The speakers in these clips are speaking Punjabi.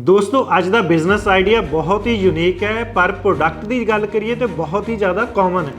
ਦੋਸਤੋ ਅੱਜ ਦਾ ਬਿਜ਼ਨਸ ਆਈਡੀਆ ਬਹੁਤ ਹੀ ਯੂਨੀਕ ਹੈ ਪਰ ਪ੍ਰੋਡਕਟ ਦੀ ਗੱਲ ਕਰੀਏ ਤੇ ਬਹੁਤ ਹੀ ਜ਼ਿਆਦਾ ਕਾਮਨ ਹੈ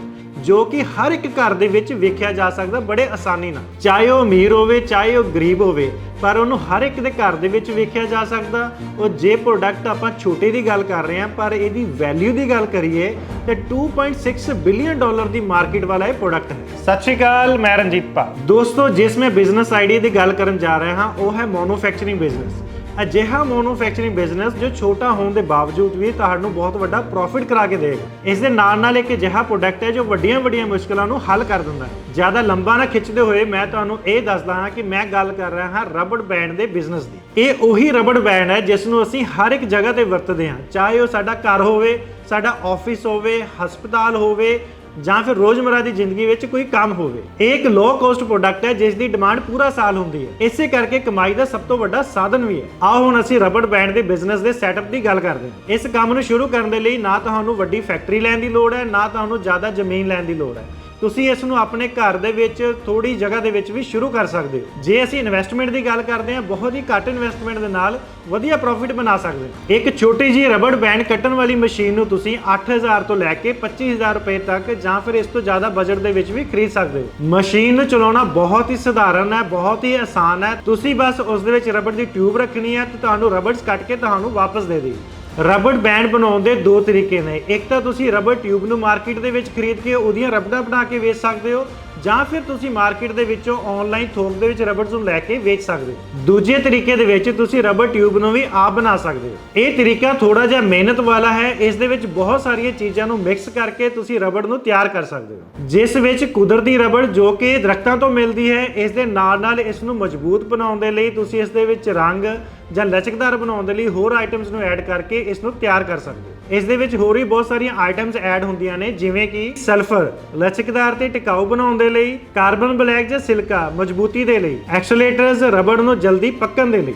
ਜੋ ਕਿ ਹਰ ਇੱਕ ਘਰ ਦੇ ਵਿੱਚ ਵੇਖਿਆ ਜਾ ਸਕਦਾ ਬੜੇ ਆਸਾਨੀ ਨਾਲ। ਚਾਹੇ ਉਹ ਅਮੀਰ ਹੋਵੇ ਚਾਹੇ ਉਹ ਗਰੀਬ ਹੋਵੇ ਪਰ ਉਹਨੂੰ ਹਰ ਇੱਕ ਦੇ ਘਰ ਦੇ ਵਿੱਚ ਵੇਖਿਆ ਜਾ ਸਕਦਾ। ਉਹ ਜੇ ਪ੍ਰੋਡਕਟ ਆਪਾਂ ਛੋਟੇ ਦੀ ਗੱਲ ਕਰ ਰਹੇ ਹਾਂ ਪਰ ਇਹਦੀ ਵੈਲਿਊ ਦੀ ਗੱਲ ਕਰੀਏ ਤੇ 2.6 ਬਿਲੀਅਨ ਡਾਲਰ ਦੀ ਮਾਰਕੀਟ ਵਾਲਾ ਇਹ ਪ੍ਰੋਡਕਟ ਹੈ। ਸਤਿ ਸ਼੍ਰੀ ਅਕਾਲ ਮੈਂ ਰਣਜੀਤ ਪਾ ਦੋਸਤੋ ਜਿਸ ਮੈਂ ਬਿਜ਼ਨਸ ਆਈਡੀਆ ਦੀ ਗੱਲ ਕਰਨ ਜਾ ਰਿਹਾ ਹਾਂ ਉਹ ਹੈ ਮੈਨੂਫੈਕਚਰਿੰਗ ਬਿਜ਼ਨਸ ਅਜਿਹਾ ਮੈਨੂਫੈਕਚਰਿੰਗ ਬਿਜ਼ਨਸ ਜੋ ਛੋਟਾ ਹੋਣ ਦੇ ਬਾਵਜੂਦ ਵੀ ਤੁਹਾਨੂੰ ਬਹੁਤ ਵੱਡਾ ਪ੍ਰੋਫਿਟ ਕਰਾ ਕੇ ਦੇਗਾ ਇਸ ਦੇ ਨਾਲ ਨਾਲ ਇੱਕ ਅਜਿਹਾ ਪ੍ਰੋਡਕਟ ਹੈ ਜੋ ਵੱਡੀਆਂ ਵੱਡੀਆਂ ਮੁਸ਼ਕਲਾਂ ਨੂੰ ਹੱਲ ਕਰ ਦਿੰਦਾ ਹੈ। ਜ਼ਿਆਦਾ ਲੰਬਾ ਨਾ ਖਿੱਚਦੇ ਹੋਏ ਮੈਂ ਤੁਹਾਨੂੰ ਇਹ ਦੱਸਦਾ ਹਾਂ ਕਿ ਮੈਂ ਗੱਲ ਕਰ ਰਿਹਾ ਹਾਂ ਰਬੜ ਬੈਂਡ ਦੇ ਬਿਜ਼ਨਸ ਦੀ। ਇਹ ਉਹੀ ਰਬੜ ਬੈਂਡ ਹੈ ਜਿਸ ਨੂੰ ਅਸੀਂ ਹਰ ਇੱਕ ਜਗ੍ਹਾ ਤੇ ਵਰਤਦੇ ਹਾਂ। ਚਾਹੇ ਉਹ ਸਾਡਾ ਘਰ ਹੋਵੇ, ਸਾਡਾ ਆਫਿਸ ਹੋਵੇ, ਹਸਪਤਾਲ ਹੋਵੇ ਜਾਂ ਫਿਰ ਰੋਜ਼ਮਰਾ ਦੀ ਜ਼ਿੰਦਗੀ ਵਿੱਚ ਕੋਈ ਕੰਮ ਹੋਵੇ। ਇਹ ਇੱਕ ਲੋ ਕੋਸਟ ਪ੍ਰੋਡਕਟ ਹੈ, ਜਿਸ ਦੀ ਡਿਮਾਂਡ ਪੂਰਾ ਸਾਲ ਹੁੰਦੀ ਹੈ। ਇਸੇ ਕਰਕੇ ਕਮਾਈ ਦਾ ਸਭ ਤੋਂ ਵੱਡਾ ਸਾਧਨ ਵੀ ਹੈ। ਆਓ ਹੁਣ ਅਸੀਂ ਰਬੜ ਬੈਂਡ ਦੇ ਬਿਜ਼ਨਸ ਦੇ ਸੈਟਅਪ ਦੀ ਗੱਲ ਕਰਦੇ ਹਾਂ। ਇਸ ਕੰਮ ਨੂੰ ਸ਼ੁਰੂ ਕਰਨ ਦੇ ਲਈ ਨਾ ਤੁਹਾਨੂੰ ਵੱਡੀ ਫੈਕਟਰੀ ਲੈਣ ਦੀ ਲੋੜ ਹੈ, ਨਾ ਤੁਹਾਨੂੰ ਜ਼ਿਆਦਾ ਜ਼ਮੀਨ ਲੈਣ ਦੀ ਲੋੜ ਹੈ। ਤੁਸੀਂ ਇਸ ਨੂੰ ਆਪਣੇ ਘਰ ਦੇ ਵਿੱਚ ਥੋੜੀ ਜਗ੍ਹਾ ਦੇ ਵਿੱਚ ਵੀ ਸ਼ੁਰੂ ਕਰ ਸਕਦੇ ਹੋ। ਜੇ ਅਸੀਂ ਇਨਵੈਸਟਮੈਂਟ ਦੀ ਗੱਲ ਕਰਦੇ ਹਾਂ, ਬਹੁਤ ਹੀ ਘੱਟ ਇਨਵੈਸਟਮੈਂਟ ਦੇ ਨਾਲ ਵਧੀਆ ਪ੍ਰੋਫਿਟ ਬਣਾ ਸਕਦੇ ਹੋ। ਇੱਕ ਛੋਟੀ ਜਿਹੀ ਰਬੜ ਬੈਂਡ ਕੱਟਣ ਵਾਲੀ ਮਸ਼ੀਨ ਨੂੰ ਤੁਸੀਂ 8000 ਤੋਂ ਲੈ ਕੇ 25000 ਰੁਪਏ ਤੱਕ ਜਾਂ ਫਿਰ ਇਸ ਤੋਂ ਜ਼ਿਆਦਾ ਬਜਟ ਦੇ ਵਿੱਚ ਵੀ ਖਰੀਦ ਸਕਦੇ ਹੋ। ਮਸ਼ੀਨ ਨੂੰ ਚਲਾਉਣਾ ਬਹੁਤ ਹੀ ਸਧਾਰਨ ਹੈ, ਬਹੁਤ ਹੀ ਆਸਾਨ ਹੈ। ਤੁਸੀਂ ਬਸ ਉਸ ਦੇ ਵਿੱਚ ਰਬੜ ਦੀ ਟਿਊਬ ਰੱਖਣੀ ਹੈ ਤੇ ਤੁਹਾਨੂੰ ਰਬੜਸ ਕੱਟ ਕੇ ਤੁਹਾਨੂੰ ਵਾਪਸ ਦੇ ਦੇਗੀ। ਰਬੜ ਬੈਂਡ ਬਣਾਉਣ ਦੇ ਦੋ ਤਰੀਕੇ ਨੇ। ਇੱਕ ਤਾਂ ਤੁਸੀਂ ਰਬੜ ਟਿਊਬ ਨੂੰ ਮਾਰਕੀਟ ਦੇ ਵਿੱਚ ਖਰੀਦ ਕੇ ਉਹਦੀਆਂ ਰਬੜਾਂ ਬਣਾ ਕੇ ਵੇਚ ਸਕਦੇ ਹੋ, ਜਾਂ ਫਿਰ ਤੁਸੀਂ ਮਾਰਕੀਟ ਦੇ ਵਿੱਚੋਂ ਆਨਲਾਈਨ ਥੋਕ ਦੇ ਵਿੱਚ ਰਬੜਸ ਨੂੰ ਲੈ ਕੇ ਵੇਚ ਸਕਦੇ ਹੋ। ਦੂਜੇ ਤਰੀਕੇ ਦੇ ਵਿੱਚ ਤੁਸੀਂ ਰਬੜ ਟਿਊਬ ਨੂੰ ਵੀ ਆਪ ਬਣਾ ਸਕਦੇ ਹੋ। ਇਹ ਤਰੀਕਾ ਥੋੜਾ ਜਿਹਾ ਮਿਹਨਤ ਵਾਲਾ ਹੈ। ਇਸ ਦੇ ਵਿੱਚ ਬਹੁਤ ਸਾਰੀਆਂ ਚੀਜ਼ਾਂ ਨੂੰ ਮਿਕਸ ਕਰਕੇ ਤੁਸੀਂ ਰਬੜ ਨੂੰ ਤਿਆਰ ਕਰ ਸਕਦੇ ਹੋ। ਜਿਸ ਵਿੱਚ ਕੁਦਰਤੀ ਰਬੜ ਜੋ ਕਿ ਦਰਖਤਾਂ ਤੋਂ ਮਿਲਦੀ ਹੈ, ਇਸ ਦੇ ਨਾਲ ਨਾਲ ਇਸ ਨੂੰ ਮਜ਼ਬੂਤ ਬਣਾਉਣ ਦੇ ਲਈ ਤੁਸੀਂ ਇਸ ਦੇ ਵਿੱਚ ਰੰਗ ਜਾਂ ਲਚਕਦਾਰ ਬਣਾਉਣ ਦੇ ਲਈ ਹੋਰ ਆਈਟਮਸ ਨੂੰ ਐਡ ਕਰਕੇ ਇਸ ਨੂੰ ਤਿਆਰ ਕਰ ਸਕਦੇ ਹੋ। ਇਸ ਦੇ ਵਿੱਚ ਹੋਰ ਵੀ ਬਹੁਤ ਸਾਰੀਆਂ ਆਈਟਮਸ ਐਡ ਹੁੰਦੀਆਂ ਨੇ, ਜਿਵੇਂ ਕਿ ਸਲਫਰ ਲਚਕਦਾਰ ਤੇ ਟਿਕਾਊ ਬਣਾਉਣ ਦੇ ਲਈ ਕਾਰਬਨ ਬਲੈਕ ਜਾਂ ਸਿਲਕਾ ਮਜ਼ਬੂਤੀ ਦੇ ਲਈ ਐਕਸਲੇਟਰਸ ਰਬੜ ਨੂੰ ਜਲਦੀ ਪੱਕਣ ਦੇ ਲਈ।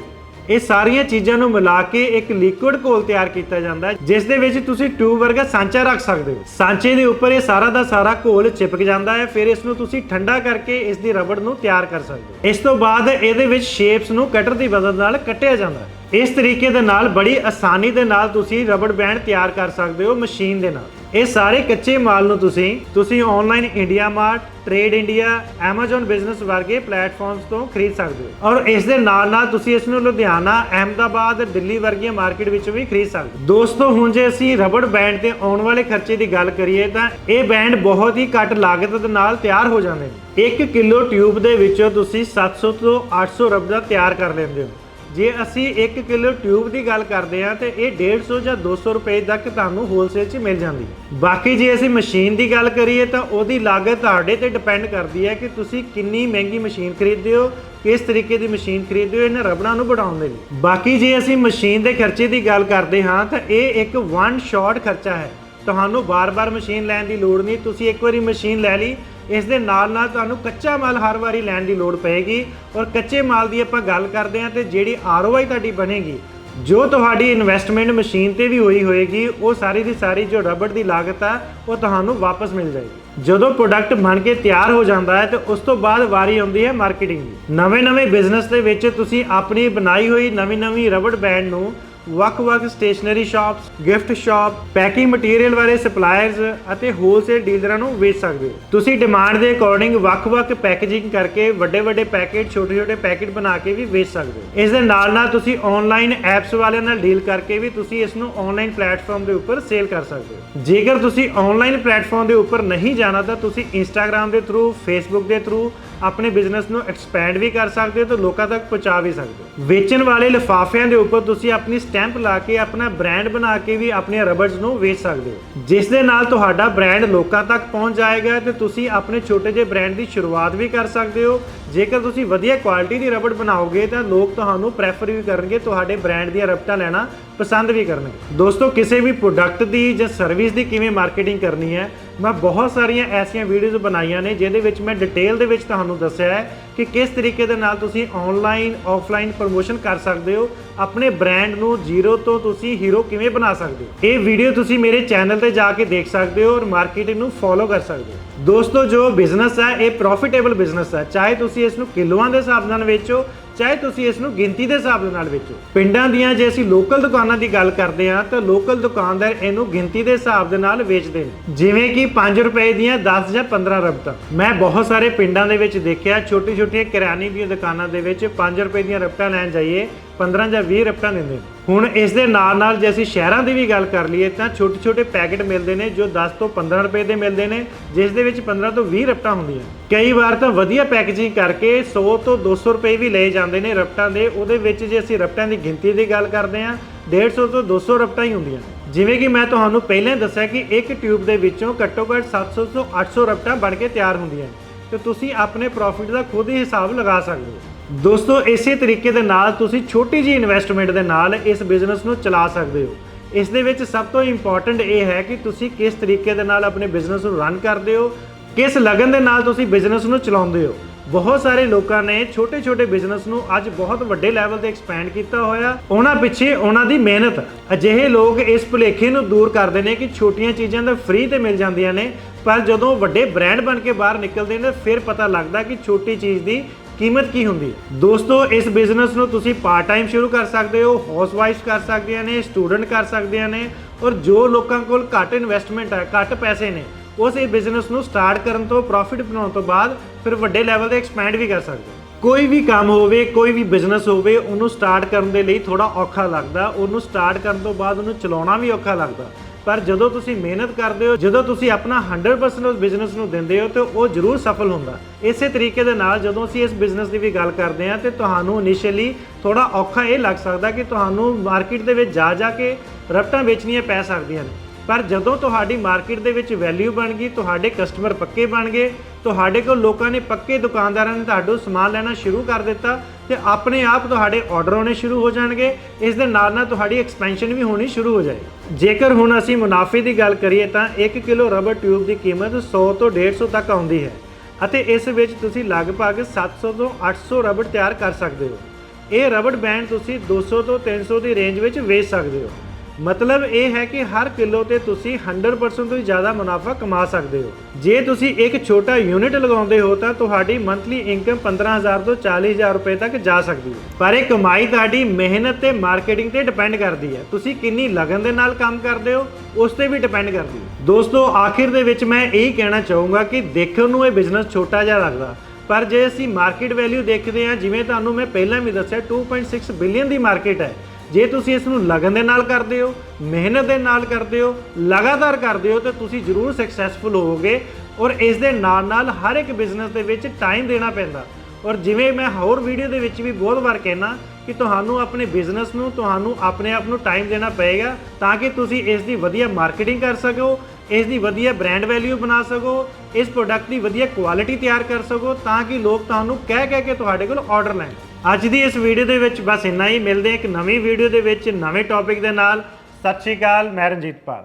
ਇਹ ਸਾਰੀਆਂ ਚੀਜ਼ਾਂ ਨੂੰ ਮਿਲਾ ਕੇ ਇੱਕ ਲਿਕੁਇਡ ਘੋਲ ਤਿਆਰ ਕੀਤਾ ਜਾਂਦਾ ਹੈ, ਜਿਸ ਦੇ ਵਿੱਚ ਤੁਸੀਂ ਟਿਊਬ ਵਰਗਾ ਸਾਂਚਾ ਰੱਖ ਸਕਦੇ ਹੋ। ਸਾਂਚੇ ਦੇ ਉੱਪਰ ਇਹ ਸਾਰਾ ਦਾ ਸਾਰਾ ਘੋਲ ਚਿਪਕ ਜਾਂਦਾ ਹੈ, ਫਿਰ ਇਸ ਨੂੰ ਤੁਸੀਂ ਠੰਡਾ ਕਰਕੇ ਇਸ ਦੀ ਰਬੜ ਨੂੰ ਤਿਆਰ ਕਰ ਸਕਦੇ ਹੋ। ਇਸ ਤੋਂ ਬਾਅਦ ਇਹਦੇ ਵਿੱਚ ਸ਼ੇਪਸ ਨੂੰ ਕਟਰ ਦੀ ਮਦਦ ਨਾਲ ਕੱਟਿਆ ਜਾਂਦਾ ਹੈ। ਇਸ ਤਰੀਕੇ ਦੇ ਨਾਲ, ਬੜੀ ਆਸਾਨੀ ਦੇ ਨਾਲ ਤੁਸੀਂ ਰਬੜ ਬੈਂਡ ਤਿਆਰ ਕਰ ਸਕਦੇ ਹੋ ਮਸ਼ੀਨ ਦੇ ਨਾਲ। ਇਹ ਸਾਰੇ ਕੱਚੇ ਮਾਲ ਨੂੰ ਤੁਸੀਂ ਤੁਸੀਂ online India Mart Trade India Amazon business ਵਰਗੇ ਪਲੇਟਫਾਰਮਸ ਤੋਂ ਖਰੀਦ ਸਕਦੇ ਹੋ। ਔਰ ਇਸ ਦੇ ਨਾਲ ਨਾਲ ਤੁਸੀਂ ਇਸ ਨੂੰ ਲੁਧਿਆਣਾ, ਅਹਿਮਦਾਬਾਦ, ਦਿੱਲੀ ਵਰਗੀਆਂ ਮਾਰਕੀਟ ਵਿੱਚ ਵੀ ਖਰੀਦ ਸਕਦੇ ਹੋ। ਦੋਸਤੋ, ਹੁਣ ਜੇ ਅਸੀਂ ਰਬੜ ਬੈਂਡ ਤੇ ਆਉਣ ਵਾਲੇ ਖਰਚੇ ਦੀ ਗੱਲ ਕਰੀਏ ਤਾਂ ਇਹ ਬੈਂਡ ਬਹੁਤ ਹੀ ਘੱਟ ਲਾਗਤ ਦੇ ਨਾਲ ਤਿਆਰ ਹੋ ਜਾਂਦੇ ਨੇ। 1 ਕਿਲੋ ਟਿਊਬ ਦੇ ਵਿੱਚੋਂ ਤੁਸੀਂ 700 ਤੋਂ 800 ਰਬੜਾ ਤਿਆਰ ਕਰ ਲੈਂਦੇ ਹੋ। ਜੇ ਅਸੀਂ 1 ਕਿਲੋ ਟਿਊਬ ਦੀ ਗੱਲ ਕਰਦੇ ਹਾਂ ਤੇ ਇਹ 150 ਜਾਂ 200 ਰੁਪਏ ਤੱਕ ਤੁਹਾਨੂੰ ਹੋਲਸੇਲ 'ਚ ਮਿਲ ਜਾਂਦੀ। ਬਾਕੀ ਜੇ ਅਸੀਂ ਮਸ਼ੀਨ ਦੀ ਗੱਲ ਕਰੀਏ ਤਾਂ ਉਹਦੀ ਲਾਗਤ ਤੁਹਾਡੇ ਤੇ ਡਿਪੈਂਡ ਕਰਦੀ ਹੈ ਕਿ ਤੁਸੀਂ ਕਿੰਨੀ ਮਹਿੰਗੀ ਮਸ਼ੀਨ ਖਰੀਦਦੇ ਹੋ, ਕਿਸ ਤਰੀਕੇ ਦੀ ਮਸ਼ੀਨ ਖਰੀਦਦੇ ਹੋ, ਇਹਨਾਂ ਰਬੜਾਂ ਨੂੰ ਬਣਾਉਣ ਦੇ ਲਈ। ਬਾਕੀ ਜੇ ਅਸੀਂ ਮਸ਼ੀਨ ਦੇ ਖਰਚੇ ਦੀ ਗੱਲ ਕਰਦੇ ਹਾਂ ਤਾਂ ਇਹ ਇੱਕ ਵਨ ਸ਼ਾਟ ਖਰਚਾ ਹੈ। ਤੁਹਾਨੂੰ ਬਾਰ-ਬਾਰ ਮਸ਼ੀਨ ਲੈਣ ਦੀ ਲੋੜ ਨਹੀਂ, ਤੁਸੀਂ ਇੱਕ ਵਾਰੀ ਮਸ਼ੀਨ ਲੈ ਲਈ ਇਸ ਦੇ ਨਾਲ ਨਾਲ ਤੁਹਾਨੂੰ ਕੱਚਾ ਮਾਲ ਹਰ ਵਾਰੀ ਲੈਣ ਦੀ ਲੋੜ ਪਏਗੀ। ਔਰ ਕੱਚੇ ਮਾਲ ਦੀ ਆਪਾਂ ਗੱਲ ਕਰਦੇ ਹਾਂ ਤੇ ਜਿਹੜੀ ਆਰਓਆਈ ਤੁਹਾਡੀ ਬਣੇਗੀ, ਜੋ ਤੁਹਾਡੀ ਇਨਵੈਸਟਮੈਂਟ ਮਸ਼ੀਨ ਤੇ ਵੀ ਹੋਈ ਹੋਏਗੀ, ਉਹ ਸਾਰੀ ਦੀ ਸਾਰੀ ਜੋ ਰਬੜ ਦੀ ਲਾਗਤ ਆ, ਉਹ ਤੁਹਾਨੂੰ ਵਾਪਸ ਮਿਲ ਜਾਏਗੀ। ਜਦੋਂ ਪ੍ਰੋਡਕਟ ਬਣ ਕੇ ਤਿਆਰ ਹੋ ਜਾਂਦਾ ਹੈ ਤੇ ਉਸ ਤੋਂ ਬਾਅਦ ਵਾਰੀ ਆਉਂਦੀ ਹੈ ਮਾਰਕੀਟਿੰਗ ਦੀ। ਨਵੇਂ-ਨਵੇਂ ਬਿਜ਼ਨਸ ਦੇ ਵਿੱਚ ਤੁਸੀਂ ਆਪਣੀ ਬਣਾਈ ਹੋਈ ਨਵੀਂ-ਨਵੀਂ ਰਬੜ ਬੈਂਡ ਨੂੰ ਵੱਖ-ਵੱਖ stationery shops, gift shop, packing material ਵਾਲੇ ਸਪਲਾਇਰਸ ਅਤੇ ਹੋਲਸੇਲ ਡੀਲਰਾਂ ਨੂੰ ਵੇਚ ਸਕਦੇ ਹੋ। ਤੁਸੀਂ ਡਿਮਾਂਡ ਦੇ ਅਕੋਰਡਿੰਗ ਵੱਖ-ਵੱਖ ਪੈਕੇਜਿੰਗ ਕਰਕੇ ਵੱਡੇ-ਵੱਡੇ ਪੈਕੇਟ, ਛੋਟੇ-ਛੋਟੇ ਪੈਕੇਟ ਬਣਾ ਕੇ ਵੀ ਵੇਚ ਸਕਦੇ ਹੋ। ਇਸ ਦੇ ਨਾਲ-ਨਾਲ ਤੁਸੀਂ ਆਨਲਾਈਨ ਐਪਸ ਵਾਲਿਆਂ ਨਾਲ ਡੀਲ ਕਰਕੇ ਵੀ ਤੁਸੀਂ ਇਸ ਨੂੰ ਆਨਲਾਈਨ ਪਲੇਟਫਾਰਮ ਦੇ ਉੱਪਰ ਸੇਲ ਕਰ ਸਕਦੇ ਹੋ। ਜੇਕਰ ਤੁਸੀਂ ਆਨਲਾਈਨ ਪਲੇਟਫਾਰਮ ਦੇ ਉੱਪਰ ਨਹੀਂ ਜਾਣਾ ਤਾਂ ਤੁਸੀਂ ਇੰਸਟਾਗ੍ਰam ਦੇ ਥਰੂ ਫੇਸਬੁੱਕ ਦੇ ਥਰੂ ਆਪਣੇ ਬਿਜ਼ਨਸ ਨੂੰ ਐਕਸਪੈਂਡ ਵੀ ਕਰ ਸਕਦੇ ਹੋ ਤੇ ਲੋਕਾਂ ਤੱਕ ਪਹੁੰਚਾ ਵੀ ਸਕਦੇ ਹੋ। ਵੇਚਣ ਵਾਲੇ ਲਿਫਾਫਿਆਂ ਦੇ ਉੱਪਰ ਤੁਸੀਂ ਆਪਣੀ ਸਟੈਂਪ ਲਾ ਕੇ, ਆਪਣਾ ਬ੍ਰਾਂਡ ਬਣਾ ਕੇ ਵੀ ਆਪਣੀਆਂ ਰਬੜਸ ਨੂੰ ਵੇਚ ਸਕਦੇ ਹੋ। ਜਿਸ ਦੇ ਨਾਲ ਤੁਹਾਡਾ ਬ੍ਰਾਂਡ ਲੋਕਾਂ ਤੱਕ ਪਹੁੰਚ ਜਾਏਗਾ ਤੇ ਤੁਸੀਂ ਆਪਣੇ ਛੋਟੇ ਜਿਹੇ ਬ੍ਰਾਂਡ ਦੀ ਸ਼ੁਰੂਆਤ ਵੀ ਕਰ ਸਕਦੇ ਹੋ। ਜੇਕਰ ਤੁਸੀਂ ਵਧੀਆ ਕੁਆਲਿਟੀ ਦੀ ਰਬੜ ਬਣਾਓਗੇ ਤਾਂ ਲੋਕ ਤੁਹਾਨੂੰ ਪ੍ਰੈਫਰ ਵੀ ਕਰਨਗੇ, ਤੁਹਾਡੇ ਬ੍ਰਾਂਡ ਦੀਆਂ ਰਬਟਾਂ ਲੈਣਾ ਪਸੰਦ ਵੀ ਕਰਨਗੇ। ਦੋਸਤੋ, ਕਿਸੇ ਵੀ ਪ੍ਰੋਡਕਟ ਦੀ ਜਾਂ ਸਰਵਿਸ ਦੀ ਕਿਵੇਂ ਮਾਰਕੀਟਿੰਗ ਕਰਨੀ ਹੈ ਮੈਂ ਬਹੁਤ ਸਾਰੀਆਂ ਐਸੀਆਂ ਵੀਡੀਓਜ਼ ਬਣਾਈਆਂ ਨੇ, ਜਿਹਦੇ ਵਿੱਚ ਮੈਂ ਡਿਟੇਲ ਦੇ ਵਿੱਚ ਤੁਹਾਨੂੰ ਦੱਸਿਆ ਹੈ। ਕਿ ਕਿਸ ਤਰੀਕੇ ਦੇ ਨਾਲ ਤੁਸੀਂ ਆਨਲਾਈਨ ਆਫਲਾਈਨ ਪ੍ਰੋਮੋਸ਼ਨ ਕਰ ਸਕਦੇ ਹੋ, ਆਪਣੇ ਬ੍ਰਾਂਡ ਨੂੰ ਜ਼ੀਰੋ ਤੋਂ ਤੁਸੀਂ ਹੀਰੋ ਕਿਵੇਂ ਬਣਾ ਸਕਦੇ ਹੋ। ਇਹ ਵੀਡੀਓ ਤੁਸੀਂ ਮੇਰੇ ਚੈਨਲ ਤੇ ਜਾ ਕੇ ਦੇਖ ਸਕਦੇ ਹੋ ਔਰ ਮਾਰਕੀਟਿੰਗ ਨੂੰ ਫੋਲੋ ਕਰ ਸਕਦੇ ਹੋ। ਦੋਸਤੋ, ਜੋ ਬਿਜ਼ਨਸ ਹੈ, ਇਹ ਪ੍ਰੋਫਿਟੇਬਲ ਬਿਜ਼ਨਸ ਹੈ। ਚਾਹੇ ਤੁਸੀਂ ਇਸ ਨੂੰ ਕਿਲੋਆਂ ਦੇ ਹਿਸਾਬ ਨਾਲ ਵੇਚੋ, ਚਾਹੇ ਤੁਸੀਂ ਇਸ ਨੂੰ ਗਿਣਤੀ ਦੇ ਹਿਸਾਬ ਦੇ ਨਾਲ ਵੇਚੋ। ਪਿੰਡਾਂ ਦੀਆਂ ਜੇ ਅਸੀਂ ਲੋਕਲ ਦੁਕਾਨਾਂ ਦੀ ਗੱਲ ਕਰਦੇ ਹਾਂ, ਤਾਂ ਲੋਕਲ ਦੁਕਾਨਦਾਰ ਇਹਨੂੰ ਗਿਣਤੀ ਦੇ ਹਿਸਾਬ ਦੇ ਨਾਲ ਵੇਚਦੇ ਨੇ। ਜਿਵੇਂ ਕਿ 5 ਰੁਪਏ ਦੀਆਂ 10 ਜਾਂ 15 ਰਬਤਾਂ। ਮੈਂ ਬਹੁਤ ਸਾਰੇ ਪਿੰਡਾਂ ਦੇ ਵਿੱਚ ਦੇਖਿਆ ਛੋਟੀ ਛੋਟੀਆਂ ਕਿਰਾਣੇ ਦੀਆਂ ਦੁਕਾਨਾਂ ਦੇ ਵਿੱਚ 5 ਰੁਪਏ ਦੀਆਂ ਰਬਤਾਂ ਲੈਣ ਜਾਈਏ 15 ਜਾਂ 20 ਰਬਤਾਂ ਦਿੰਦੇ। ਹੁਣ ਇਸ ਦੇ ਨਾਲ ਨਾਲ ਜੇ ਅਸੀਂ ਸ਼ਹਿਰਾਂ ਦੀ ਵੀ ਗੱਲ ਕਰ ਲਈਏ, ਤਾਂ ਛੋਟੇ ਛੋਟੇ ਪੈਕੇਟ ਮਿਲਦੇ ਨੇ ਜੋ 10 ਤੋਂ 15 ਰੁਪਏ ਦੇ ਮਿਲਦੇ ਨੇ, ਜਿਸ ਦੇ ਵਿੱਚ 15 ਤੋਂ 20 ਰਬਤਾਂ ਹੁੰਦੀਆਂ। ਕਈ ਵਾਰ ਤਾਂ ਵਧੀਆ ਪੈਕੇਜਿੰਗ ਕਰਕੇ 100 ਤੋਂ 200 ਰੁਪਏ ਵੀ ਲਏ ਜਾਂਦੇ ਨੇ ਰਬਤਾਂ ਦੇ, ਉਹਦੇ ਵਿੱਚ ਜੇ ਅਸੀਂ ਰਬਤਾਂ ਦੀ ਗਿਣਤੀ ਦੀ ਗੱਲ ਕਰਦੇ ਹਾਂ 150 ਤੋਂ 200 ਰਬਤਾਂ ਹੀ ਹੁੰਦੀਆਂ। ਜਿਵੇਂ ਕਿ ਮੈਂ ਤੁਹਾਨੂੰ ਪਹਿਲਾਂ ਹੀ ਦੱਸਿਆ ਕਿ ਇੱਕ ਟਿਊਬ ਦੇ ਵਿੱਚੋਂ ਘੱਟੋ ਘੱਟ 700 ਤੋਂ 800 ਰਬਤਾਂ ਬਣ ਕੇ ਤਿਆਰ ਹੁੰਦੀਆਂ ਤੇ ਤੁਸੀਂ ਆਪਣੇ ਪ੍ਰੋਫਿਟ ਦਾ ਖੁਦ ਹੀ ਹਿਸਾਬ ਲਗਾ ਸਕਦੇ ਹੋ। ਦੋਸਤੋ, ਇਸੇ ਤਰੀਕੇ ਦੇ ਨਾਲ ਤੁਸੀਂ ਛੋਟੀ ਜੀ ਇਨਵੈਸਟਮੈਂਟ ਦੇ ਨਾਲ ਇਸ ਬਿਜ਼ਨਸ ਨੂੰ ਚਲਾ ਸਕਦੇ ਹੋ। ਇਸ ਦੇ ਵਿੱਚ ਸਭ ਤੋਂ ਇੰਪੋਰਟੈਂਟ ਇਹ ਹੈ ਕਿ ਤੁਸੀਂ ਕਿਸ ਤਰੀਕੇ ਦੇ ਨਾਲ ਆਪਣੇ ਬਿਜ਼ਨਸ ਨੂੰ ਰਨ ਕਰਦੇ ਹੋ, ਕਿਸ ਲਗਨ ਦੇ ਨਾਲ ਤੁਸੀਂ ਬਿਜ਼ਨਸ ਨੂੰ ਚਲਾਉਂਦੇ ਹੋ। ਬਹੁਤ ਸਾਰੇ ਲੋਕਾਂ ਨੇ ਛੋਟੇ-ਛੋਟੇ ਬਿਜ਼ਨਸ ਨੂੰ ਅੱਜ ਬਹੁਤ ਵੱਡੇ ਲੈਵਲ ਤੇ ਐਕਸਪੈਂਡ ਕੀਤਾ ਹੋਇਆ। ਉਹਨਾਂ ਪਿੱਛੇ ਉਹਨਾਂ ਦੀ ਮਿਹਨਤ। ਅਜਿਹੇ ਲੋਕ ਇਸ ਭੁਲੇਖੇ ਨੂੰ ਦੂਰ ਕਰਦੇ ਨੇ ਕਿ ਛੋਟੀਆਂ ਚੀਜ਼ਾਂ ਤਾਂ ਫ੍ਰੀ ਤੇ ਮਿਲ ਜਾਂਦੀਆਂ ਨੇ ਪਰ ਜਦੋਂ ਵੱਡੇ ਬ੍ਰਾਂਡ ਬਣ ਕੇ ਬਾਹਰ ਨਿਕਲਦੇ ਨੇ, ਫਿਰ ਪਤਾ ਲੱਗਦਾ ਕਿ ਛੋਟੀ ਚੀਜ਼ ਦੀ ਕੀਮਤ ਕੀ ਹੁੰਦੀ ਦੋਸਤੋ, ਇਸ ਬਿਜ਼ਨਸ ਨੂੰ ਤੁਸੀਂ ਪਾਰਟ ਟਾਈਮ ਸ਼ੁਰੂ ਕਰ ਸਕਦੇ ਹੋ ਹਾਊਸ ਵਾਈਫ ਕਰ ਸਕਦੀਆਂ ਨੇ ਸਟੂਡੈਂਟ ਕਰ ਸਕਦੀਆਂ ਨੇ ਔਰ ਜੋ ਲੋਕਾਂ ਕੋਲ ਘੱਟ ਇਨਵੈਸਟਮੈਂਟ ਹੈ, ਘੱਟ ਪੈਸੇ ਨੇ, ਉਸ ਇਹ ਬਿਜ਼ਨਸ ਨੂੰ ਸਟਾਰਟ ਕਰਨ ਤੋਂ ਪ੍ਰੋਫਿਟ ਬਣਾਉਣ ਤੋਂ ਬਾਅਦ ਫਿਰ ਵੱਡੇ ਲੈਵਲ ਤੇ ਐਕਸਪੈਂਡ ਵੀ ਕਰ ਸਕਦੇ ਹੋ। ਕੋਈ ਵੀ ਕੰਮ ਹੋਵੇ, ਕੋਈ ਵੀ ਬਿਜ਼ਨਸ ਹੋਵੇ, ਉਹਨੂੰ ਸਟਾਰਟ ਕਰਨ ਦੇ ਲਈ ਥੋੜਾ ਔਖਾ ਲੱਗਦਾ, ਉਹਨੂੰ ਸਟਾਰਟ ਕਰਨ ਤੋਂ ਬਾਅਦ ਉਹਨੂੰ ਚਲਾਉਣਾ ਵੀ ਔਖਾ ਲੱਗਦਾ। ਪਰ ਜਦੋਂ ਤੁਸੀਂ ਮਿਹਨਤ ਕਰਦੇ ਹੋ, ਜਦੋਂ ਤੁਸੀਂ ਆਪਣਾ 100% ਉਸ ਬਿਜ਼ਨਸ ਨੂੰ ਦਿੰਦੇ ਹੋ, ਤੇ ਉਹ ਜ਼ਰੂਰ ਸਫਲ ਹੁੰਦਾ। ਇਸੇ ਤਰੀਕੇ ਦੇ ਨਾਲ ਜਦੋਂ ਅਸੀਂ ਇਸ ਬਿਜ਼ਨਸ ਦੀ ਵੀ ਗੱਲ ਕਰਦੇ ਹਾਂ, ਤੇ ਤੁਹਾਨੂੰ ਇਨੀਸ਼ੀਅਲੀ ਥੋੜਾ ਔਖਾ ਇਹ ਲੱਗ ਸਕਦਾ ਕਿ ਤੁਹਾਨੂੰ ਮਾਰਕੀਟ ਦੇ ਵਿੱਚ ਜਾ ਜਾ ਕੇ ਰਫਟਾਂ ਵੇਚਣੀਆਂ ਪੈ ਸਕਦੀਆਂ ਨੇ। ਪਰ ਜਦੋਂ ਤੁਹਾਡੀ ਮਾਰਕੀਟ ਦੇ ਵਿੱਚ ਵੈਲਿਊ ਬਣ ਗਈ, ਤੁਹਾਡੇ ਕਸਟਮਰ ਪੱਕੇ ਬਣ ਗਏ, ਤੁਹਾਡੇ ਕੋਲ ਲੋਕਾਂ ਨੇ ਪੱਕੇ ਦੁਕਾਨਦਾਰਾਂ ਨੇ ਤੁਹਾਡੋਂ ਸਮਾਨ ਲੈਣਾ ਸ਼ੁਰੂ ਕਰ ਦਿੱਤਾ ਤੇ ਆਪਣੇ ਆਪ ਤੁਹਾਡੇ ਆਰਡਰ ਆਉਣੇ ਸ਼ੁਰੂ ਹੋ ਜਾਣਗੇ। ਇਸ ਦੇ ਨਾਲ ਨਾਲ ਤੁਹਾਡੀ ਐਕਸਪੈਂਸ਼ਨ ਵੀ ਹੋਣੀ ਸ਼ੁਰੂ ਹੋ ਜਾਏਗੀ। ਜੇਕਰ ਹੁਣ ਅਸੀਂ ਮੁਨਾਫੇ ਦੀ ਗੱਲ ਕਰੀਏ ਤਾਂ 1 ਕਿਲੋ ਰਬਰ ਟਿਊਬ ਦੀ ਕੀਮਤ 100 ਤੋਂ 150 ਤੱਕ ਆਉਂਦੀ ਹੈ ਅਤੇ ਇਸ ਵਿੱਚ ਤੁਸੀਂ ਲਗਭਗ 700 ਤੋਂ 800 ਰਬੜ ਤਿਆਰ ਕਰ ਸਕਦੇ ਹੋ। ਇਹ ਰਬੜ ਬੈਂਡ ਤੁਸੀਂ 200 ਤੋਂ 300 ਦੀ ਰੇਂਜ ਵਿੱਚ ਵੇਚ ਸਕਦੇ ਹੋ। ਮਤਲਬ ਇਹ ਹੈ ਕਿ ਹਰ ਕਿਲੋ ਤੇ ਤੁਸੀਂ 100% ਤੋਂ ਜ਼ਿਆਦਾ ਮੁਨਾਫਾ ਕਮਾ ਸਕਦੇ ਹੋ। ਜੇ ਤੁਸੀਂ ਇੱਕ ਛੋਟਾ ਯੂਨਿਟ ਲਗਾਉਂਦੇ ਹੋ ਤਾਂ ਤੁਹਾਡੀ ਮੰਥਲੀ ਇਨਕਮ 15000 ਤੋਂ 40000 ਰੁਪਏ ਤੱਕ ਜਾ ਸਕਦੀ ਹੈ। ਪਰ ਇਹ ਕਮਾਈ ਤੁਹਾਡੀ ਮਿਹਨਤ ਤੇ ਮਾਰਕੀਟਿੰਗ ਤੇ ਡਿਪੈਂਡ ਕਰਦੀ ਹੈ। ਤੁਸੀਂ ਕਿੰਨੀ ਲਗਨ ਦੇ ਨਾਲ ਕੰਮ ਕਰਦੇ ਹੋ, ਉਸ ਤੇ ਵੀ ਡਿਪੈਂਡ ਕਰਦੀ ਹੈ। ਦੋਸਤੋ, ਆਖਿਰ ਦੇ ਵਿੱਚ ਮੈਂ ਇਹ ਕਹਿਣਾ ਚਾਹੂੰਗਾ ਕਿ ਦੇਖਣ ਨੂੰ ਇਹ ਬਿਜ਼ਨਸ ਛੋਟਾ ਜਿਹਾ ਲੱਗਦਾ। ਪਰ ਜੇ ਅਸੀਂ ਮਾਰਕੀਟ ਵੈਲਿਊ ਦੇਖਦੇ ਹਾਂ, ਜਿਵੇਂ ਤੁਹਾਨੂੰ ਮੈਂ ਪਹਿਲਾਂ ਵੀ ਦੱਸਿਆ 2.6 ਬਿਲੀਅਨ ਦੀ ਮਾਰਕੀਟ ਹੈ। ਜੇ ਤੁਸੀਂ ਇਸ ਨੂੰ ਲਗਨ ਦੇ ਨਾਲ ਕਰਦੇ ਹੋ, ਮਿਹਨਤ ਦੇ ਨਾਲ ਕਰਦੇ ਹੋ, ਲਗਾਤਾਰ ਕਰਦੇ ਹੋ, ਤਾਂ ਤੁਸੀਂ ਜ਼ਰੂਰ ਸਕਸੈਸਫੁਲ ਹੋਵੋਗੇ ਔਰ ਇਸ ਦੇ ਨਾਲ ਨਾਲ ਹਰ ਇੱਕ ਬਿਜ਼ਨਸ ਦੇ ਵਿੱਚ ਟਾਈਮ ਦੇਣਾ ਪੈਂਦਾ। ਔਰ ਜਿਵੇਂ ਮੈਂ ਹੋਰ ਵੀਡੀਓ ਦੇ ਵਿੱਚ ਵੀ ਬਹੁਤ ਵਾਰ ਕਹਿਣਾ ਕਿ ਤੁਹਾਨੂੰ ਆਪਣੇ ਬਿਜ਼ਨਸ ਨੂੰ, ਤੁਹਾਨੂੰ ਆਪਣੇ ਆਪ ਨੂੰ ਟਾਈਮ ਦੇਣਾ ਪਏਗਾ ਤਾਂ ਕਿ ਤੁਸੀਂ ਇਸ ਦੀ ਵਧੀਆ ਮਾਰਕੀਟਿੰਗ ਕਰ ਸਕੋ, ਇਸ ਦੀ ਵਧੀਆ ਬ੍ਰਾਂਡ ਵੈਲਿਊ ਬਣਾ ਸਕੋ, ਇਸ ਪ੍ਰੋਡਕਟ ਦੀ ਵਧੀਆ ਕੁਆਲਿਟੀ ਤਿਆਰ ਕਰ ਸਕੋ ਤਾਂ ਕਿ ਲੋਕ ਤੁਹਾਨੂੰ ਕਹਿ ਕਹਿ ਕੇ ਤੁਹਾਡੇ ਕੋਲ ਆਰਡਰ ਲੈਣ। ਅੱਜ ਦੀ ਇਸ ਵੀਡੀਓ ਦੇ ਵਿੱਚ ਬਸ ਇੰਨਾ ਹੀ। ਮਿਲਦੇ ਹਾਂ ਇੱਕ ਨਵੀਂ ਵੀਡੀਓ ਦੇ ਵਿੱਚ ਨਵੇਂ ਟੌਪਿਕ ਦੇ ਨਾਲ। ਸਤਿ ਸ਼੍ਰੀ ਅਕਾਲ, ਮੈਂ ਰਣਜੀਤ ਪਾਲ।